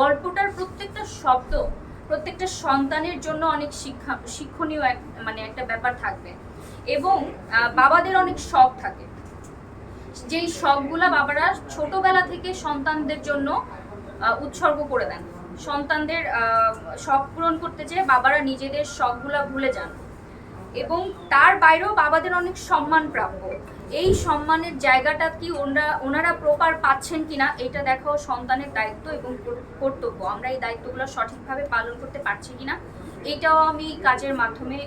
গল্পটার প্রত্যেকটা শব্দ, প্রত্যেকটা সন্তানের জন্য অনেক শিক্ষা, শিক্ষণীয় এক মানে একটা ব্যাপার থাকবে। এবং বাবাদের অনেক শখ থাকে। যেই শখগুলা বাবারা ছোটবেলা থেকে সন্তানদের জন্য উৎসর্গ করে দেন। সন্তানদের শখ পূরণ করতে যেয়ে বাবারা নিজেদের শখগুলা ভুলে যান। এবং তার বাইরেও বাবাদের অনেক সম্মান প্রাপ্য। এই সম্মানের জায়গাটা কি ওনারা ওনারা প্রপার পাচ্ছেন কিনা, এটা দেখাও সন্তানের দায়িত্ব এবং কর্তব্য। আমরা এই দায়িত্বগুলো সঠিকভাবে পালন করতে পারছি কিনা, এটাও আমি কাজের মাধ্যমে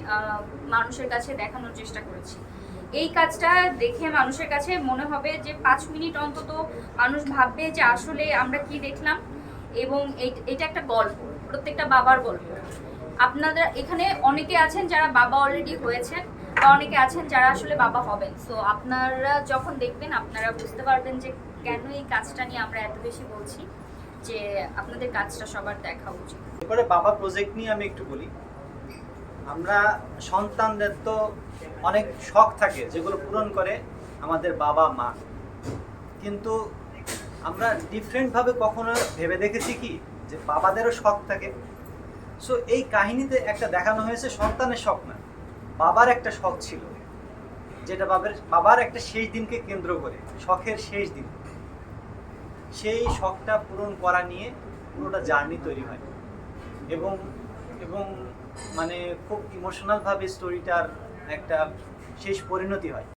মানুষের কাছে দেখানোর চেষ্টা করেছি। এই কাজটা দেখে মানুষের কাছে মনে হবে যে পাঁচ মিনিট অন্তত মানুষ ভাববে যে আসলে আমরা কি দেখলাম এবং এটা একটা গল্প, প্রত্যেকটা বাবার গল্প। আপনাদের এখানে অনেকে আছেন যারা বাবা অলরেডি হয়েছেন বা অনেকে আছেন যারা আসলে বাবা হবেন। সো আপনারা যখন দেখবেন, আপনারা বুঝতে পারবেন যে কেন এই কাজটা নিয়ে আমরা এত বেশি বলছি, যে আপনাদের কাজটা সবার দেখা উচিত। এরপরে বাবা প্রজেক্ট নিয়ে আমি একটু বলি। আমরা সন্তানদের তো অনেক শখ থাকে, যেগুলো পূরণ করে আমাদের বাবা, মা। কিন্তু আমরা ডিফারেন্টভাবে কখনো ভেবে দেখেছি কি? যে বাবাদেরও শখ থাকে সো এই কাহিনীতে একটা দেখানো হয়েছে সন্তানের শখ না। বাবার একটা শখ ছিল, যেটা বাবার বাবার একটা শেষ দিনকে কেন্দ্র করে, শখের শেষ দিন। সেই শখটা পূরণ করা নিয়ে পুরোটা জার্নি তৈরি হয়। এবং এবং মানে খুব ইমোশনালভাবে স্টোরিটার একটা শেষ পরিণতি হয়।